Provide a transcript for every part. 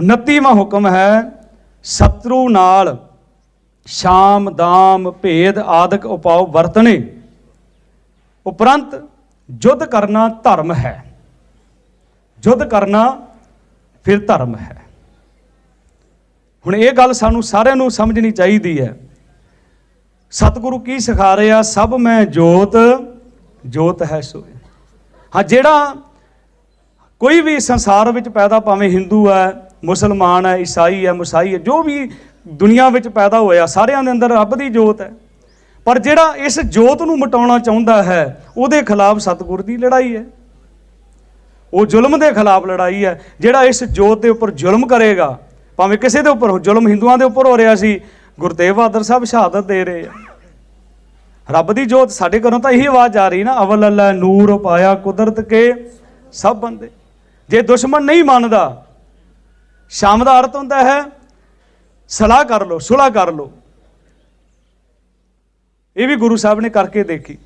29ਵਾਂ ਹੁਕਮ ਹੈ, ਸ਼ਤਰੂ ਨਾਲ ਸ਼ਾਮ, ਦਾਮ, ਭੇਦ ਆਦਿਕ ਉਪਾਅ ਵਰਤਣੇ। ਉਪਰੰਤ ਯੁੱਧ ਕਰਨਾ ਧਰਮ ਹੈ। ਯੁੱਧ ਕਰਨਾ ਫਿਰ ਧਰਮ ਹੈ। ਹੁਣ ਇਹ ਗੱਲ ਸਾਨੂੰ ਸਾਰਿਆਂ ਨੂੰ ਸਮਝਣੀ ਚਾਹੀਦੀ ਹੈ। ਸਤਿਗੁਰੂ ਕੀ ਸਿਖਾ ਰਹੇ ਆ ਸਭ ਮੈਂ ਜੋਤ ਜੋਤ ਹੈ ਸੋਏ। ਹਾਂ, ਜਿਹੜਾ ਕੋਈ ਵੀ ਸੰਸਾਰ ਵਿੱਚ ਪੈਦਾ ਭਾਵੇਂ ਹਿੰਦੂ ਹੈ ਮੁਸਲਮਾਨ ਹੈ, ਈਸਾਈ ਹੈ, ਮੁਸਾਈ ਹੈ, ਜੋ ਵੀ ਦੁਨੀਆ ਵਿੱਚ ਪੈਦਾ ਹੋਇਆ, ਸਾਰਿਆਂ ਦੇ ਅੰਦਰ ਰੱਬ ਦੀ ਜੋਤ ਹੈ। ਪਰ ਜਿਹੜਾ ਇਸ ਜੋਤ ਨੂੰ ਮਿਟਾਉਣਾ ਚਾਹੁੰਦਾ ਹੈ, ਉਹਦੇ ਖਿਲਾਫ ਸਤਿਗੁਰ ਦੀ ਲੜਾਈ ਹੈ। ਉਹ ਜ਼ੁਲਮ ਦੇ ਖਿਲਾਫ ਲੜਾਈ ਹੈ। ਜਿਹੜਾ ਇਸ ਜੋਤ ਦੇ ਉੱਪਰ ਜ਼ੁਲਮ ਕਰੇਗਾ, ਭਾਵੇਂ ਕਿਸੇ ਦੇ ਉੱਪਰ ਜ਼ੁਲਮ ਹਿੰਦੂਆਂ ਦੇ ਉੱਪਰ ਹੋ ਰਿਹਾ ਸੀ ਗੁਰਤੇਗ ਬਹਾਦਰ ਸਾਹਿਬ ਸ਼ਹਾਦਤ ਦੇ ਰਹੇ ਆ। ਰੱਬ ਦੀ ਜੋਤ ਸਾਡੇ ਘਰੋਂ ਤਾਂ ਇਹੀ ਆਵਾਜ਼ ਆ ਰਹੀ ਨਾ, ਅਵਲ ਅੱਲਾ ਨੂਰ ਪਾਇਆ ਕੁਦਰਤ ਕੇ ਸਭ ਬੰਦੇ। ਜੇ ਦੁਸ਼ਮਣ ਨਹੀਂ ਮੰਨਦਾ ਸ਼ਾਮ ਦਾ ਅਰਥ ਹੁੰਦਾ ਹੈ, ਸਲਾਹ ਕਰ ਲਓ ਸੁਲ੍ਹਾ ਕਰ ਲਓ। ਇਹ ਵੀ ਗੁਰੂ ਸਾਹਿਬ ਨੇ ਕਰਕੇ ਦੇਖੀ।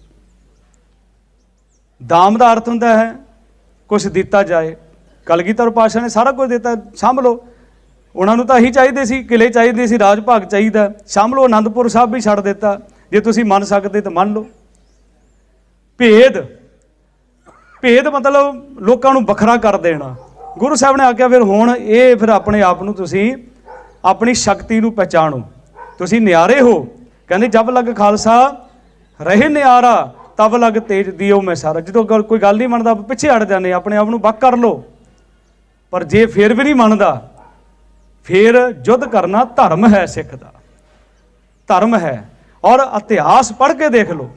ਦਾਮ ਦਾ ਅਰਥ ਹੁੰਦਾ ਹੈ ਕੁਝ ਦਿੱਤਾ ਜਾਏ। ਕਲਗੀਧਰ ਪਾਸ਼ਾ ਨੇ ਸਾਰਾ ਕੁਝ ਦਿੱਤਾ, ਸਾਂਭ ਲਓ। ਉਹਨਾਂ ਨੂੰ ਤਾਂ ਇਹੀ ਚਾਹੀਦੇ ਸੀ ਕਿਲੇ ਚਾਹੀਦੇ ਸੀ ਰਾਜ ਭਾਗ ਚਾਹੀਦਾ। ਸਾਂਭ ਲੋ ਆਨੰਦਪੁਰ ਸਾਹਿਬ ਵੀ ਛੱਡ ਦਿੱਤਾ। ਜੇ ਤੁਸੀਂ ਮੰਨ ਸਕਦੇ ਤਾਂ ਮੰਨ ਲਓ। ਭੇਦ। ਭੇਦ ਮਤਲਬ ਲੋਕਾਂ ਨੂੰ ਵੱਖਰਾ ਕਰ ਦੇਣਾ। ਗੁਰੂ ਸਾਹਿਬ ਨੇ ਆਖਿਆ, ਫਿਰ ਹੁਣ ਇਹ ਫਿਰ ਆਪਣੇ ਆਪ ਨੂੰ ਤੁਸੀਂ ਆਪਣੀ ਸ਼ਕਤੀ ਨੂੰ ਪਛਾਣੋ ਤੁਸੀਂ ਨਿਆਰੇ ਹੋ। ਕਹਿੰਦੇ, ਜਬ ਲਗ ਖਾਲਸਾ ਰਹੇ ਨਿਆਰਾ, ਤਬ ਲਗ ਤੇਜ ਦਿਓ ਮੈਂ ਸਾਰਾ ਜਦੋਂ ਕੋਈ ਗੱਲ ਨਹੀਂ ਮੰਨਦਾ ਪਿੱਛੇ ਹਟ ਜਾਂਦੇ ਆਪਣੇ ਆਪ ਨੂੰ ਵੱਖ ਕਰ ਲਓ। ਪਰ ਜੇ ਫਿਰ ਵੀ ਨਹੀਂ ਮੰਨਦਾ, ਫਿਰ ਯੁੱਧ ਕਰਨਾ ਧਰਮ ਹੈ ਸਿੱਖ ਦਾ। ਧਰਮ ਹੈ। ਔਰ ਇਤਿਹਾਸ ਪੜ੍ਹ ਕੇ ਦੇਖ ਲਓ।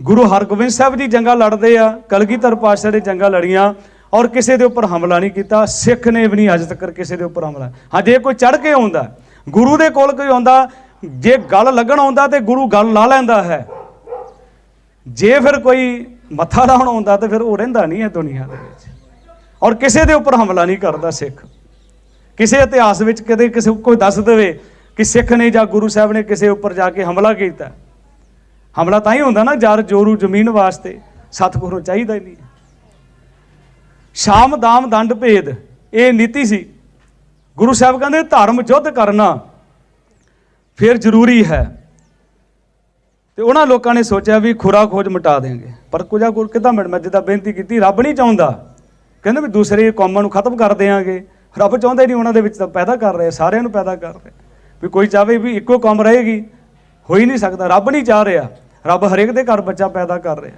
ਗੁਰੂ ਹਰਗੋਬਿੰਦ ਸਾਹਿਬ ਜੀ ਜੰਗਾਂ ਲੜਦੇ ਆ, ਕਲਗੀਧਰ ਪਾਤਸ਼ਾਹ ਦੇ ਜੰਗਾਂ ਲੜੀਆਂ। ਔਰ ਕਿਸੇ ਦੇ ਉੱਪਰ ਹਮਲਾ ਨਹੀਂ ਕੀਤਾ, ਸਿੱਖ ਨੇ ਵੀ ਨਹੀਂ ਅੱਜ ਤੱਕ ਕਿਸੇ ਦੇ ਉੱਪਰ ਹਮਲਾ। ਹਾਂ, ਜੇ ਕੋਈ ਚੜ ਕੇ ਆਉਂਦਾ, ਗੁਰੂ ਦੇ ਕੋਲ ਕੋਈ ਆਉਂਦਾ, ਜੇ ਗੱਲ ਲੱਗਣ ਆਉਂਦਾ ਤੇ ਗੁਰੂ ਗੱਲ ਲਾ ਲੈਂਦਾ ਹੈ। ਜੇ ਫਿਰ ਕੋਈ ਮੱਥਾ ਲਾਉਣ ਆਉਂਦਾ ਤੇ ਫਿਰ ਉਹ ਰਹਿੰਦਾ ਨਹੀਂ ਹੈ ਦੁਨੀਆ ਦੇ ਵਿੱਚ। ਔਰ ਕਿਸੇ ਦੇ ਉੱਪਰ ਹਮਲਾ ਨਹੀਂ ਕਰਦਾ ਸਿੱਖ। ਕਿਸੇ ਇਤਿਹਾਸ ਵਿੱਚ ਕਦੇ ਕਿਸੇ ਕੋਈ ਦੱਸ ਦੇਵੇ ਕਿ ਸਿੱਖ ਨੇ ਜਾਂ ਗੁਰੂ ਸਾਹਿਬ ਨੇ ਕਿਸੇ ਉੱਪਰ ਜਾ ਕੇ ਹਮਲਾ ਕੀਤਾ। ਹਮਲਾ ਤਾਂ ਹੀ ਹੁੰਦਾ ਨਾ, ਜਰ ਜੋਰੂ ਜ਼ਮੀਨ ਵਾਸਤੇ। ਸਤਿਗੁਰੂ ਚਾਹੀਦਾ ਹੀ ਨਹੀਂ। ਸ਼ਾਮ ਦਾਮ ਦੰਡ ਭੇਦ। ਇਹ ਨੀਤੀ ਸੀ। ਗੁਰੂ ਸਾਹਿਬ ਕਹਿੰਦੇ, ਧਰਮ ਯੁੱਧ ਕਰਨਾ ਫਿਰ ਜ਼ਰੂਰੀ ਹੈ। ਤੇ ਉਹਨਾਂ ਲੋਕਾਂ ਨੇ ਸੋਚਿਆ ਵੀ ਖੁਰਾ ਖੋਜ ਮਿਟਾ ਦੇਣਗੇ। ਪਰ ਕੁਝਾ ਕੋਲ ਕਿਦਾਂ ਮਿਟ ਮੈਂ ਜਿੱਦਾਂ ਬੇਨਤੀ ਕੀਤੀ, ਰੱਬ ਨਹੀਂ ਚਾਹੁੰਦਾ। ਕਹਿੰਦੇ ਵੀ ਦੂਸਰੇ ਕੌਮਾਂ ਨੂੰ ਖਤਮ ਕਰ ਦੇਵਾਂਗੇ ਰੱਬ ਚਾਹੁੰਦਾ ਹੀ ਨਹੀਂ ਉਹਨਾਂ ਦੇ ਵਿੱਚ ਤਾਂ ਪੈਦਾ ਕਰ ਰਿਹਾ, ਸਾਰਿਆਂ ਨੂੰ ਪੈਦਾ ਕਰ ਰਿਹਾ। ਵੀ ਕੋਈ ਚਾਹੇ ਵੀ ਇੱਕੋ ਕੌਮ ਰਹੇਗੀ, ਹੋ ਹੀ ਨਹੀਂ ਸਕਦਾ। ਰੱਬ ਨਹੀਂ ਚਾਹ ਰਿਹਾ। ਰੱਬ ਹਰੇਕ ਦੇ ਘਰ ਬੱਚਾ ਪੈਦਾ ਕਰ ਰਿਹਾ।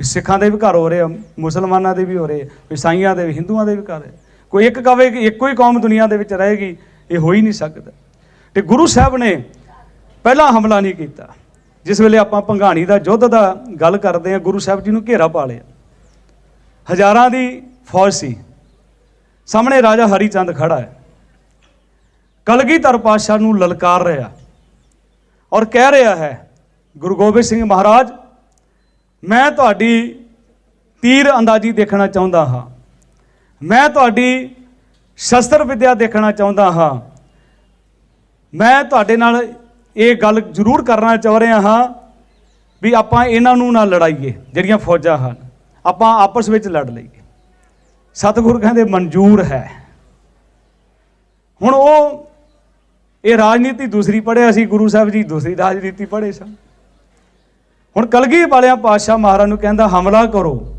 ਸਿੱਖਾਂ ਦੇ ਵੀ ਘਰ ਹੋ ਰਹੇ ਆ, ਮੁਸਲਮਾਨਾਂ ਦੇ ਵੀ ਹੋ ਰਹੇ ਆ, ਈਸਾਈਆਂ ਦੇ ਵੀ, ਹਿੰਦੂਆਂ ਦੇ ਵੀ ਘਰ ਹੈ ਕੋਈ ਇੱਕ ਕਵੇ ਕਿ ਇੱਕੋ ਹੀ ਕੌਮ ਦੁਨੀਆ ਦੇ ਵਿੱਚ ਰਹੇਗੀ, ਇਹ ਹੋ ਹੀ ਨਹੀਂ ਸਕਦਾ। ਤੇ ਗੁਰੂ ਸਾਹਿਬ ਨੇ ਪਹਿਲਾ ਹਮਲਾ ਨਹੀਂ ਕੀਤਾ। ਜਿਸ ਵੇਲੇ ਆਪਾਂ ਭੰਗਾਣੀ ਦਾ ਯੁੱਧ ਦਾ ਗੱਲ ਕਰਦੇ ਆ ਗੁਰੂ ਸਾਹਿਬ ਜੀ ਨੂੰ ਘੇਰਾ ਪਾ ਲਿਆ। ਹਜ਼ਾਰਾਂ ਦੀ ਫੌਜ ਸੀ। ਸਾਹਮਣੇ ਰਾਜਾ ਹਰੀ ਚੰਦ ਖੜਾ ਹੈ। ਕਲਗੀਧਰ ਪਾਤਸ਼ਾਹ ਨੂੰ ਲਲਕਾਰ ਰਿਹਾ। ਔਰ ਕਹਿ ਰਿਹਾ ਹੈ, ਗੁਰੂ ਗੋਬਿੰਦ ਸਿੰਘ ਮਹਾਰਾਜ ਮੈਂ ਤੁਹਾਡੀ ਤੀਰ ਅੰਦਾਜ਼ੀ ਦੇਖਣਾ ਚਾਹੁੰਦਾ ਹਾਂ। ਮੈਂ ਤੁਹਾਡੀ ਸ਼ਸਤਰ ਵਿਦਿਆ ਦੇਖਣਾ ਚਾਹੁੰਦਾ ਹਾਂ। ਮੈਂ ਤੁਹਾਡੇ ਨਾਲ ਇਹ ਗੱਲ ਜ਼ਰੂਰ ਕਰਨਾ ਚਾਹ ਰਿਹਾ ਹਾਂ ਵੀ ਆਪਾਂ ਇਹਨਾਂ ਨੂੰ ਨਾ ਲੜਾਈਏ, ਜਿਹੜੀਆਂ ਫੌਜਾਂ ਹਨ। ਆਪਾਂ ਆਪਸ ਵਿੱਚ ਲੜ ਲਈਏ। ਸਤਿਗੁਰ ਕਹਿੰਦੇ ਮਨਜ਼ੂਰ ਹੈ। ਹੁਣ ਉਹ ਇਹ ਰਾਜਨੀਤੀ ਦੂਸਰੀ ਪੜ੍ਹਿਆ ਸੀ, ਗੁਰੂ ਸਾਹਿਬ ਜੀ ਦੂਸਰੀ ਰਾਜਨੀਤੀ ਪੜ੍ਹੇ ਸਨ। ਹੁਣ ਕਲਗੀ ਵਾਲਿਆਂ ਪਾਤਸ਼ਾਹ ਮਹਾਰਾਜ ਨੂੰ ਕਹਿੰਦਾ, ਹਮਲਾ ਕਰੋ।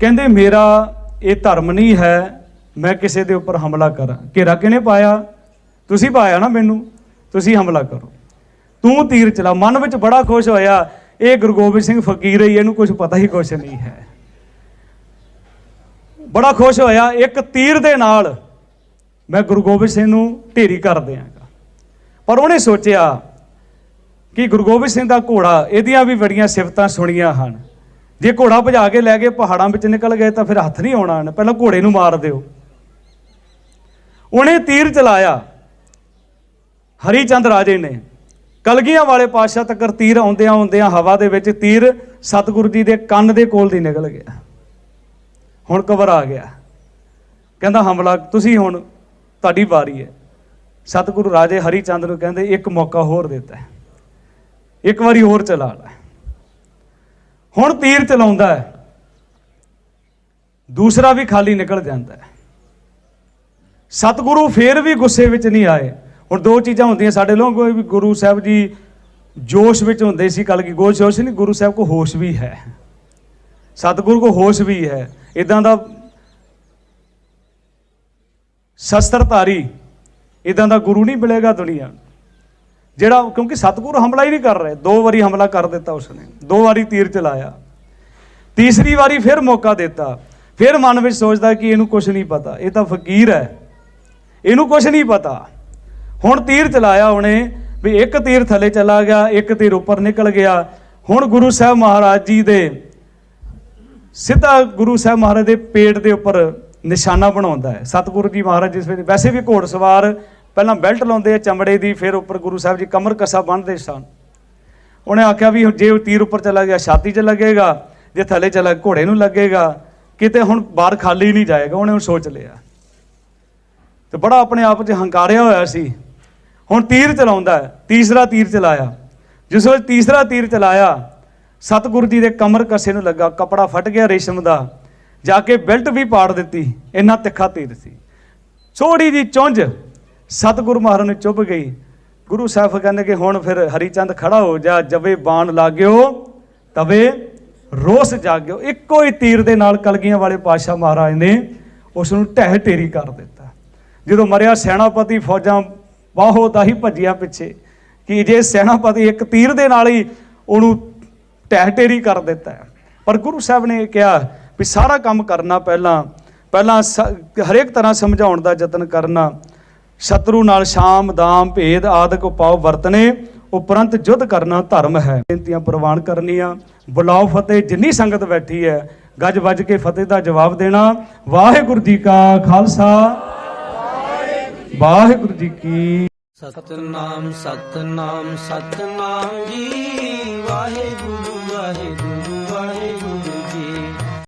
ਕਹਿੰਦੇ, ਮੇਰਾ ਇਹ ਧਰਮ ਨਹੀਂ ਹੈ, ਮੈਂ ਕਿਸੇ ਦੇ ਉੱਪਰ ਹਮਲਾ ਕਰਾਂ। ਘੇਰਾ ਕਿਹਨੇ ਪਾਇਆ? ਤੁਸੀਂ ਪਾਇਆ ਨਾ ਮੈਨੂੰ। ਤੁਸੀਂ ਹਮਲਾ ਕਰੋ। ਤੂੰ ਤੀਰ ਚਲਾ। ਮਨ ਵਿੱਚ ਬੜਾ ਖੁਸ਼ ਹੋਇਆ। ਇਹ ਗੁਰੂ ਗੋਬਿੰਦ ਸਿੰਘ ਫਕੀਰ ਹੈ, ਇਹਨੂੰ ਕੁਝ ਪਤਾ ਹੀ ਕੁਝ ਨਹੀਂ ਹੈ। ਬੜਾ ਖੁਸ਼ ਹੋਇਆ। ਇੱਕ ਤੀਰ ਦੇ ਨਾਲ ਮੈਂ ਗੁਰੂ ਗੋਬਿੰਦ ਸਿੰਘ ਨੂੰ ਢੇਰੀ ਕਰ ਦਿਆਂਗਾ। ਪਰ ਉਹਨੇ ਸੋਚਿਆ ਕਿ ਗੁਰੂ ਗੋਬਿੰਦ ਸਿੰਘ ਦਾ ਘੋੜਾ, ਇਹਦੀਆਂ ਵੀ ਬੜੀਆਂ ਸਿਫਤਾਂ ਸੁਣੀਆਂ ਹਨ। ਜੇ ਘੋੜਾ ਭਜਾ ਕੇ ਲੈ ਕੇ ਪਹਾੜਾਂ ਵਿੱਚ ਨਿਕਲ ਗਏ, ਤਾਂ ਫਿਰ ਹੱਥ ਨਹੀਂ ਆਉਣਾ। ਇਹਨੇ। ਪਹਿਲਾਂ ਘੋੜੇ ਨੂੰ ਮਾਰ ਦਿਓ। ਉਹਨੇ ਤੀਰ ਚਲਾਇਆ। ਹਰੀ ਚੰਦ ਰਾਜੇ ਨੇ। ਕਲਗੀਆਂ ਵਾਲੇ ਪਾਤਸ਼ਾਹ ਤੱਕ ਤੀਰ ਆਉਂਦਿਆਂ ਆਉਂਦਿਆਂ ਹਵਾ ਦੇ ਵਿੱਚ ਤੀਰ ਸਤਿਗੁਰੂ ਜੀ ਦੇ ਕੰਨ ਦੇ ਕੋਲ ਦੀ ਨਿਕਲ ਗਿਆ। ਹੁਣ ਕਵਰ ਆ ਗਿਆ। ਕਹਿੰਦਾ, ਹਮਲਾ, ਤੁਸੀਂ ਹੁਣ ਤੁਹਾਡੀ ਵਾਰੀ ਹੈ। ਸਤਿਗੁਰੂ ਰਾਜੇ ਹਰੀ ਚੰਦ ਨੂੰ ਕਹਿੰਦੇ, ਇੱਕ ਮੌਕਾ ਹੋਰ ਦਿੱਤਾ। ਇੱਕ ਵਾਰੀ ਹੋਰ ਚਲਾ ਲੈ। ਹੁਣ ਤੀਰ ਚਲਾਉਂਦਾ ਹੈ। ਦੂਸਰਾ ਵੀ ਖਾਲੀ ਨਿਕਲ ਜਾਂਦਾ ਹੈ। ਸਤਿਗੁਰੂ ਫੇਰ ਵੀ ਗੁੱਸੇ ਵਿੱਚ ਨਹੀਂ ਆਏ। ਹੁਣ ਦੋ ਚੀਜ਼ਾਂ ਹੁੰਦੀਆਂ ਸਾਡੇ ਲੋਕ, ਕੋਈ ਵੀ ਗੁਰੂ ਸਾਹਿਬ ਜੀ ਜੋਸ਼ ਵਿੱਚ ਹੁੰਦੇ ਸੀ ਕਲ ਕੀ ਗੋਸ਼ ਜੋਸ਼ ਨਹੀਂ, ਗੁਰੂ ਸਾਹਿਬ ਕੋ ਹੋਸ਼ ਵੀ ਹੈ। ਸਤਿਗੁਰੂ ਕੋ ਹੋਸ਼ ਵੀ ਹੈ। ਇਦਾਂ ਦਾ ਸ਼ਸਤਰਧਾਰੀ ਇਦਾਂ ਦਾ ਗੁਰੂ ਨਹੀਂ ਮਿਲੇਗਾ ਦੁਨੀਆ ਨੂੰ। ਜਿਹੜਾ ਕਿਉਂਕਿ ਸਤਿਗੁਰੂ ਹਮਲਾ ਹੀ ਨਹੀਂ ਕਰ ਰਹੇ, ਦੋ ਵਾਰੀ ਹਮਲਾ ਕਰ ਦਿੱਤਾ ਉਸਨੇ, ਦੋ ਵਾਰੀ ਤੀਰ ਚਲਾਇਆ। ਤੀਸਰੀ ਵਾਰੀ ਫਿਰ ਮੌਕਾ ਦਿੱਤਾ। ਫਿਰ ਮਨ ਵਿੱਚ ਸੋਚਦਾ ਕਿ ਇਹਨੂੰ ਕੁਝ ਨਹੀਂ ਪਤਾ, ਇਹ ਤਾਂ ਫਕੀਰ ਹੈ। ਇਹਨੂੰ ਕੁਝ ਨਹੀਂ ਪਤਾ। ਹੁਣ ਤੀਰ ਚਲਾਇਆ ਉਹਨੇ, ਵੀ ਇੱਕ ਤੀਰ ਥੱਲੇ ਚਲਾ ਗਿਆ, ਇੱਕ ਤੀਰ ਉੱਪਰ ਨਿਕਲ ਗਿਆ। ਹੁਣ ਗੁਰੂ ਸਾਹਿਬ ਮਹਾਰਾਜ ਜੀ ਦੇ ਸਿੱਧਾ ਗੁਰੂ ਸਾਹਿਬ ਮਹਾਰਾਜ ਦੇ ਪੇਟ ਦੇ ਉੱਪਰ ਨਿਸ਼ਾਨਾ ਬਣਾਉਂਦਾ ਹੈ। ਸਤਿਗੁਰੂ ਜੀ ਮਹਾਰਾਜ ਜਿਸ ਵੇਲੇ, ਵੈਸੇ ਵੀ ਘੋੜ ਸਵਾਰ ਪਹਿਲਾਂ ਬੈਲਟ ਲਾਉਂਦੇ ਆ ਚਮੜੇ ਦੀ, ਫਿਰ ਉੱਪਰ ਗੁਰੂ ਸਾਹਿਬ ਜੀ ਕਮਰ ਕਸਾ ਬੰਨ੍ਹਦੇ ਸਨ। ਉਹਨੇ ਆਖਿਆ ਵੀ ਜੇ ਉਹ ਤੀਰ ਉੱਪਰ ਚਲਾ ਗਿਆ, ਛਾਤੀ 'ਚ ਲੱਗੇਗਾ, ਜੇ ਥੱਲੇ ਚਲਾ ਘੋੜੇ ਨੂੰ ਲੱਗੇਗਾ, ਕਿਤੇ ਹੁਣ ਬਾਹਰ ਖਾਲੀ ਨਹੀਂ ਜਾਏਗਾ, ਉਹਨੇ ਹੁਣ ਸੋਚ ਲਿਆ। ਤੇ ਬੜਾ ਆਪਣੇ ਆਪ 'ਚ ਹੰਕਾਰਿਆ ਹੋਇਆ ਸੀ। ਹੁਣ ਤੀਰ ਚਲਾਉਂਦਾ ਹੈ, ਤੀਸਰਾ ਤੀਰ ਚਲਾਇਆ। ਜਿਸ ਵੇਲੇ ਤੀਸਰਾ ਤੀਰ ਚਲਾਇਆ, ਸਤਿਗੁਰੂ ਜੀ ਦੇ ਕਮਰ ਕਸੇ ਨੂੰ ਲੱਗਾ, ਕਪੜਾ ਫਟ ਗਿਆ ਰੇਸ਼ਮ ਦਾ। ਜਾ ਕੇ ਬੈਲਟ ਵੀ ਪਾੜ ਦਿੱਤੀ, ਇੰਨਾ ਤਿੱਖਾ ਤੀਰ ਸੀ। ਛੋੜੀ ਜੀ ਚੁੰਝ ਸਤਿਗੁਰੂ ਮਹਾਰਾਜ ਨੂੰ ਚੁੱਭ ਗਈ। ਗੁਰੂ ਸਾਹਿਬ ਕਹਿੰਦੇ ਕਿ ਹੁਣ ਫਿਰ ਹਰੀਚੰਦ ਖੜਾ ਹੋ ਜਾ, ਜਵੇ ਬਾਣ ਲਾਗਿਓ, ਤਵੇ ਰੋਸ ਜਾਗਿਓ। ਇੱਕੋ ਹੀ ਤੀਰ ਦੇ ਨਾਲ ਕਲਗੀਆਂ ਵਾਲੇ ਪਾਤਸ਼ਾਹ ਮਹਾਰਾਜ ਨੇ ਉਸ ਨੂੰ ਢਹਿ ਢੇਰੀ ਕਰ ਦਿੱਤਾ। ਜਦੋਂ ਮਰਿਆ ਸੈਨਾਪਤੀ, ਫੌਜਾਂ ਬਾਹੋ ਦਾ ਹੀ ਭੱਜੀਆਂ ਪਿੱਛੇ ਕਿ ਜੇ ਸੈਨਾਪਤੀ ਇੱਕ ਤੀਰ ਦੇ ਨਾਲ ਹੀ ਉਹਨੂੰ ਢਹਿ ਢੇਰੀ ਕਰ ਦਿੱਤਾ ਪਰ ਗੁਰੂ ਸਾਹਿਬ ਨੇ ਇਹ ਕਿਹਾ ਵੀ ਸਾਰਾ ਕੰਮ ਕਰਨਾ ਪਹਿਲਾਂ ਪਹਿਲਾਂ ਸ- ਹਰੇਕ ਤਰ੍ਹਾਂ ਸਮਝਾਉਣ ਦਾ ਯਤਨ ਕਰਨਾ ਸ਼ਤਰੂ ਨਾਲ ਸ਼ਾਮ, ਦਾਮ, ਭੇਦ ਆਦਿਕ ਉਪਾਅ ਵਰਤਨੇ, ਉਪਰੰਤ ਯੁੱਧ ਕਰਨਾ ਧਰਮ ਹੈ। ਬੇਨਤੀਆਂ ਪ੍ਰਵਾਨ ਕਰਨੀਆਂ। ਬੁਲਾਓ ਫਤਿਹ, ਜਿੰਨੀ ਸੰਗਤ ਬੈਠੀ ਹੈ, ਗੱਜ ਵੱਜ ਕੇ ਫਤਿਹ ਦਾ ਜਵਾਬ ਦੇਣਾ। ਵਾਹਿਗੁਰੂ ਜੀ ਕਾ ਖਾਲਸਾ। ਵਾਹਿਗੁਰੂ ਜੀ ਕੀ ਸਤਨਾਮ ਸਤਨਾਮ ਸਤਨਾਮ ਜੀ। ਵਾਹਿਗੁਰੂ ਵਾਹਿਗੁਰੂ ਵਾਹਿਗੁਰੂ।